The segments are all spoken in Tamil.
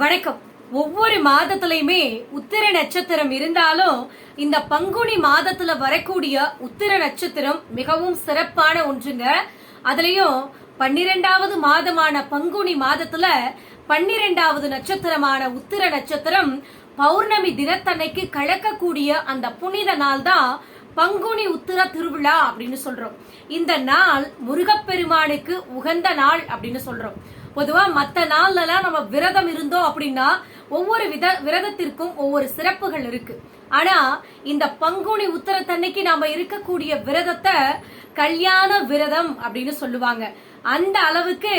வணக்கம். ஒவ்வொரு மாதத்துலயுமே உத்திர நட்சத்திரம் இருந்தாலும் இந்த பங்குனி மாதத்துல வரக்கூடிய உத்திர நட்சத்திரம் மிகவும் சிறப்பான ஒன்றுங்க. அதுலயும் பன்னிரெண்டாவது மாதமான பங்குனி மாதத்துல பன்னிரெண்டாவது நட்சத்திரமான உத்திர நட்சத்திரம் பௌர்ணமி தினத்தன்னைக்கு கலக்கக்கூடிய அந்த புனித நாள் தான் பங்குனி உத்திர திருவிழா அப்படின்னு சொல்றோம். இந்த நாள் முருகப்பெருமானுக்கு உகந்த நாள் அப்படின்னு சொல்றோம். பொதுவா மற்ற நாள்ல நம்ம விரதம் இருந்தோம் அப்படின்னா ஒவ்வொரு வித விரதத்திற்கும் ஒவ்வொரு சிறப்புகள் இருக்கு. ஆனா இந்த பங்குனி உத்தரத்தன்னைக்கு நாம இருக்கக்கூடிய விரதத்தை கல்யாண விரதம் அப்படின்னு சொல்லுவாங்க. அந்த அளவுக்கு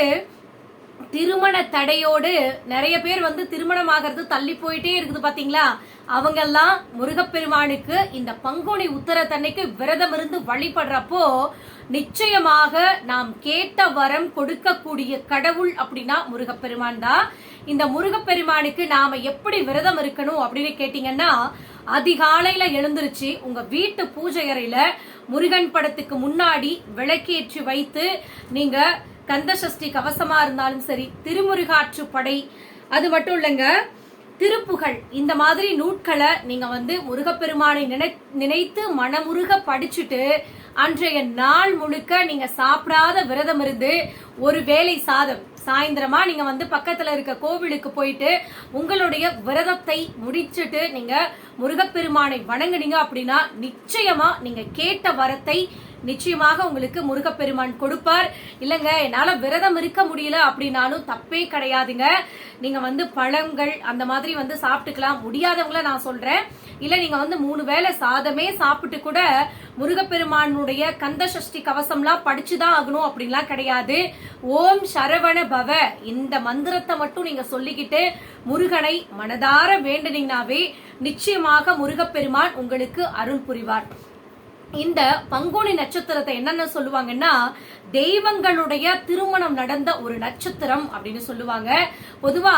திருமண தடையோடு நிறைய பேர் வந்து திருமணம் ஆகிறது தள்ளி போயிட்டே இருக்குது பாத்தீங்களா? அவங்கெல்லாம் முருகப்பெருமானுக்கு இந்த பங்குனி உத்தரத்தன்னைக்கு விரதம் இருந்து வழிபடுறப்போ நிச்சயமாக நாம் கேட்ட வரம் கொடுக்கக்கூடிய கடவுள் அப்படின்னா முருகப்பெருமான் தான். இந்த முருகப்பெருமானுக்கு நாம எப்படி விரதம் இருக்கணும் அப்படின்னு கேட்டீங்கன்னா அதிகாலையில எழுந்திருச்சு உங்க வீட்டு பூஜை அறையில முருகன் படத்துக்கு முன்னாடி விளக்கேற்றி வைத்து நீங்க கந்தசஷ்டி கவசமா இருந்தாலும் சரி திருமுருகாற்று படை அது மட்டும் இல்லைங்க திருப்புகழ் இந்த மாதிரி நூட்களை நீங்க வந்து முருகப்பெருமானை நினை நினைத்து மனமுருக படிச்சுட்டு அன்றைய நாள் முழுக்க நீங்க சாப்பிடாத விரதம் இருந்து ஒரு வேலை சாதம். சாயந்தரமா நீங்க வந்து பக்கத்துல இருக்க கோவிலுக்கு போயிட்டு உங்களுடைய விரதத்தை முடிச்சுட்டு நீங்க முருகப்பெருமானை வணங்குனீங்க அப்படின்னா நிச்சயமா நீங்க கேட்ட வரத்தை நிச்சயமாக உங்களுக்கு முருகப்பெருமான் கொடுப்பார். இல்லைங்க என்னால் விரதம் இருக்க முடியல அப்படின்னாலும் தப்பே கிடையாதுங்க. நீங்கள் வந்து பழங்கள் அந்த மாதிரி வந்து சாப்பிட்டுக்கலாம். முடியாதவங்கள நான் சொல்கிறேன் இல்லை நீங்கள் வந்து மூணு வேளை சாதமே சாப்பிட்டு கூட முருகப்பெருமானுடைய கந்த சஷ்டி கவசம்லாம் படிச்சுதான் ஆகணும் அப்படின்லாம் கிடையாது. ஓம் சரவண பவ. இந்த மந்திரத்தை மட்டும் நீங்க சொல்லிக்கிட்டு முருகனை மனதார வேண்டுனீங்கனாவே நிச்சயமாக முருகப்பெருமான் உங்களுக்கு அருள் புரிவார். இந்த பங்குனி நட்சத்திரத்தை என்னென்ன சொல்லுவாங்கன்னா தெய்வங்களுடைய திருமணம் நடந்த ஒரு நட்சத்திரம் அப்படின்னு சொல்லுவாங்க. பொதுவா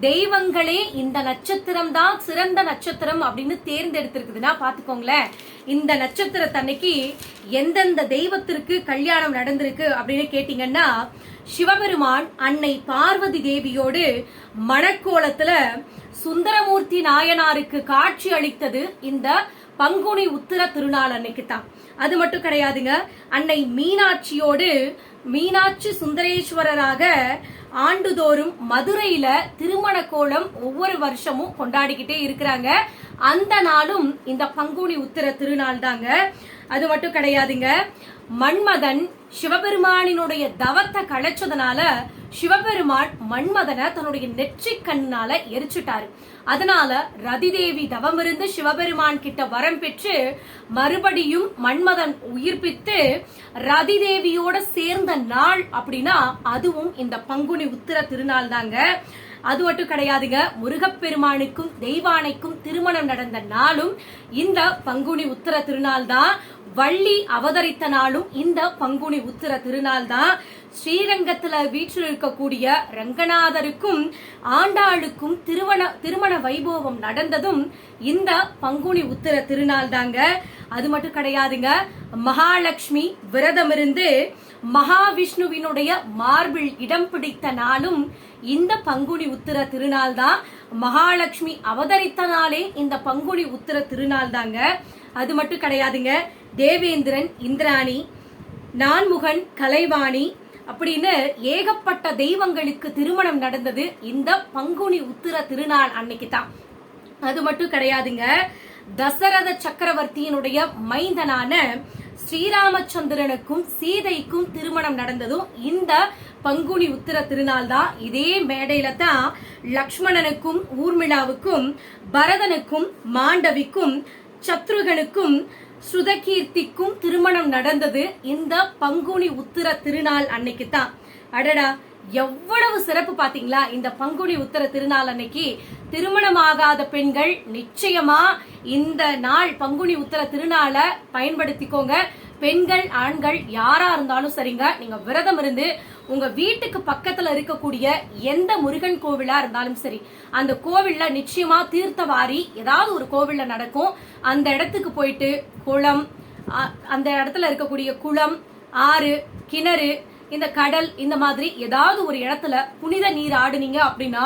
தெய்வங்களே இந்த நட்சத்திரம் தான் சிறந்த நட்சத்திரம் அப்படின்னு தேர்ந்தெடுத்திருக்குதுன்னா பாத்துக்கோங்களேன் இந்த நட்சத்திரத்தன்னைக்கு எந்தெந்த தெய்வத்திற்கு கல்யாணம் நடந்திருக்கு அப்படின்னு கேட்டீங்கன்னா சிவபெருமான் அன்னை பார்வதி தேவியோடு மணக்கோலத்துல சுந்தரமூர்த்தி நாயனாருக்கு காட்சி அளித்தது இந்த பங்குனி உத்திர திருநாள் அன்னைக்கு தான் அது மட்டும் கிடையாதுங்க அன்னை மீனாட்சியோடு மீனாட்சி சுந்தரேஸ்வரராக ஆண்டுதோறும் மதுரையில திருமண கோலம் ஒவ்வொரு வருஷமும் கொண்டாடிக்கிட்டே இருக்கிறாங்க. அந்த நாளும் இந்த பங்குனி உத்திர திருநாள் தாங்க அது மட்டும் கிடையாதுங்க. மன்மதன் சிவபெருமானினுடைய தவத்தை களைச்சதுனால சிவபெருமான் மன்மதனை தன்னுடைய நெற்றி கண்ணால எரிச்சுட்டாரு. அதனால ரதிதேவி தவமிருந்து சிவபெருமான் கிட்ட வரம் பெற்று மறுபடியும் மன்மதன் உயிர்ப்பித்து ரதிதேவியோட சேர்ந்த நாள் அப்படின்னா அதுவும் இந்த பங்குனி உத்திர திருநாள் தாங்க அது மட்டும் கிடையாதுங்க முருகப்பெருமானுக்கும் தெய்வானைக்கும் திருமணம் நடந்த நாளும் இந்த பங்குனி உத்திர திருநாள் தான் வள்ளி அவதரித்த நாளும் இந்த பங்குனி உத்திர திருநாள் தான் ஸ்ரீரங்கத்துல வீற்றில் இருக்கக்கூடிய ரங்கநாதருக்கும் ஆண்டாளுக்கும் திருமண திருமண வைபவம் நடந்ததும் இந்த பங்குனி உத்திர திருநாள் தாங்க அது மட்டும் கிடையாதுங்க மகாலட்சுமி விரதம் இருந்து மகாவிஷ்ணுவினுடைய மார்பில் இடம் பிடித்த நாளும் இந்த பங்குனி உத்திர திருநாள் தான் மகாலட்சுமி அவதரித்த நாளே இந்த பங்குனி உத்திர திருநாள் தாங்க அது மட்டும் கிடையாதுங்க. தேவேந்திரன் இந்திராணி நான்முகன் கலைவாணி அப்படின்னு ஏகப்பட்ட தெய்வங்களுக்கு திருமணம் நடந்தது இந்த பங்குனி உத்திர திருநாள் அன்னைக்கு தான் அது மட்டும் கிடையாதுங்க. தசரத சக்கரவர்த்தியினுடைய மைந்தனான ஸ்ரீராமச்சந்திரனுக்கும் சீதைக்கும் திருமணம் நடந்ததும் இந்த பங்குனி உத்திர திருநாள் தான் இதே மேடையில தான் லக்ஷ்மணனுக்கும் ஊர்மிளாவுக்கும் பரதனுக்கும் மாண்டவிக்கும் சத்ருகனுக்கும் ஸ்ருதகீர்த்திக்கும் திருமணம் நடந்தது இந்த பங்குனி உத்திர திருநாள் அன்னைக்கு தான் அடடா எவ்வளவு சிறப்பு பாத்தீங்களா இந்த பங்குனி உத்திர திருநாள் அன்னைக்கு திருமணமாகாத பெண்கள் நிச்சயமா இந்த நாள் பங்குனி உத்தர திருநாளை பயன்படுத்திக்கோங்க. பெண்கள் ஆண்கள் யாரா இருந்தாலும் சரிங்க. நீங்க விரதம் இருந்து உங்க வீட்டுக்கு பக்கத்துல இருக்கக்கூடிய எந்த முருகன் கோவிலா இருந்தாலும் சரி அந்த கோவில்ல நிச்சயமா தீர்த்தவாரி ஏதாவது ஒரு கோவில்ல நடக்கும். அந்த இடத்துக்கு போயிட்டு குளம் அ- அந்த இடத்துல இருக்கக்கூடிய குளம் ஆறு கிணறு இந்த கடல் இந்த மாதிரி ஏதாவது ஒரு இடத்துல புனித நீர் ஆடுனீங்க அப்படின்னா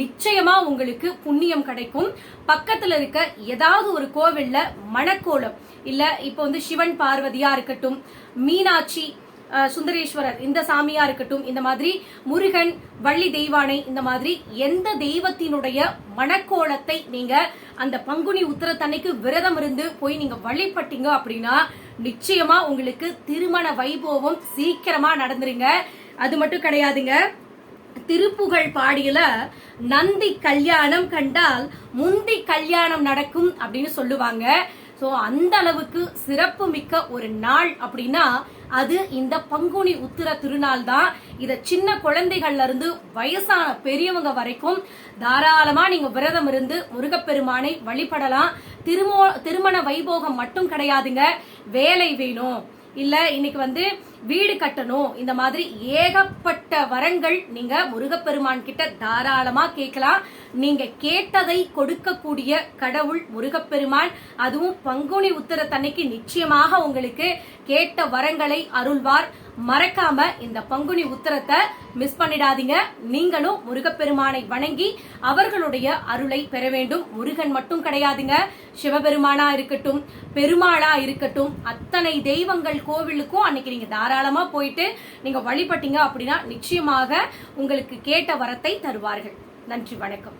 நிச்சயமா உங்களுக்கு புண்ணியம் கிடைக்கும். பக்கத்துல இருக்க ஏதாவது ஒரு கோவில்ல மணக்கோலம் இல்ல இப்போ வந்து சிவன் பார்வதியா இருக்கட்டும் மீனாட்சி சுந்தரேஸ்வரர் இந்த சாமியா இருக்கட்டும் இந்த மாதிரி முருகன் வள்ளி தெய்வானை இந்த மாதிரி எந்த தெய்வத்தினுடைய மணக்கோலத்தை நீங்க அந்த பங்குனி உத்தரத்தன்னைக்கு விரதம் இருந்து போய் நீங்க வழிபட்டீங்க அப்படின்னா நிச்சயமா உங்களுக்கு திருமண வைபவம் சீக்கிரமா நடந்துருங்க. அது மட்டும் கிடையாதுங்க. திருப்புகழ் பாடியில நந்தி கல்யாணம் கண்டால் முந்தி கல்யாணம் நடக்கும் அப்படின்னு சொல்லுவாங்க. ஸோ அந்த அளவுக்கு சிறப்பு மிக்க ஒரு நாள் அப்படின்னா அது இந்த பங்குனி உத்திர திருநாள் தான். இதை சின்ன குழந்தைகள்ல இருந்து வயசான பெரியவங்க வரைக்கும் தாராளமா நீங்க விரதம் இருந்து முருகப்பெருமானை வழிபடலாம். திருமோ திருமண வைபோகம் மட்டும் கிடையாதுங்க. வேலை வேணும். இல்ல இன்னைக்கு வந்து வீடு கட்டணும். இந்த மாதிரி ஏகப்பட்ட வரங்கள் நீங்க முருகப்பெருமான் கிட்ட தாராளமா கேட்கலாம். நீங்க கேட்டதை கொடுக்கக்கூடிய கடவுள் முருகப்பெருமான். அதுவும் பங்குனி உத்தரத்தன்னைக்கு நிச்சயமாக உங்களுக்கு கேட்ட வரங்களை அருள்வார். மறக்காம இந்த பங்குனி உத்திரத்தை மிஸ் பண்ணிடாதீங்க. நீங்களும் முருகப்பெருமானை வணங்கி அவர்களுடைய அருளை பெற வேண்டும். முருகன் மட்டும் கிடையாதுங்க. சிவபெருமானா இருக்கட்டும் பெருமாளா இருக்கட்டும் அத்தனை தெய்வங்கள் கோவிலுக்கும் அன்னைக்கு நீங்க தாராளமாக போயிட்டு நீங்க வழிபட்டீங்க அப்படின்னா நிச்சயமாக உங்களுக்கு கேட்ட வரத்தை தருவார்கள். நன்றி வணக்கம்.